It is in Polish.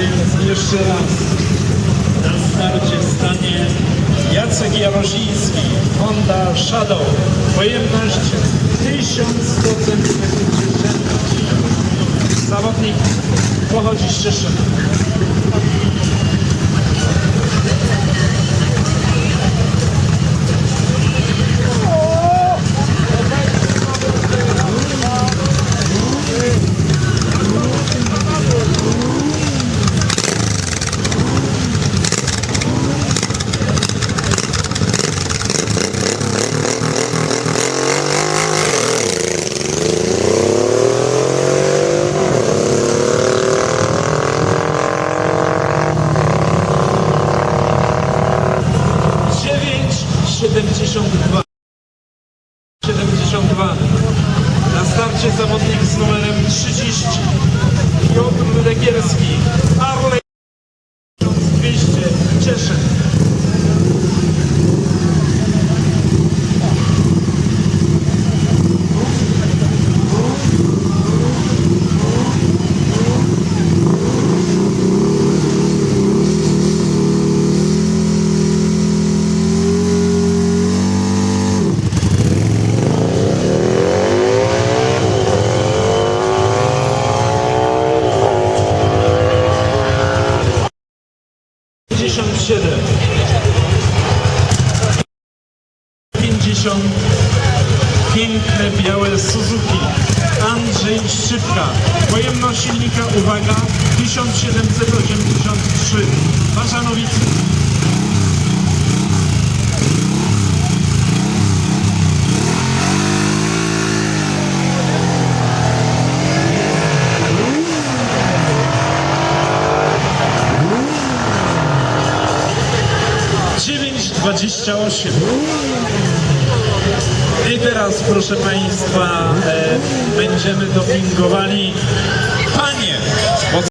więc jeszcze raz na starcie stanie Jacek Jarosiński, Honda Shadow, pojemność 1100 cm. Zawodnik pochodzi z Czeszyna. 72. 72. Na starcie zawodnik z numerem 30. Piotr Legierski. Arlej 1200. Cieszyn. 57 50 Piękne białe Suzuki. Andrzej Szybka Pojemność silnika, uwaga 1783 Marzanowice 28. I teraz, proszę Państwa, e, będziemy dopingowali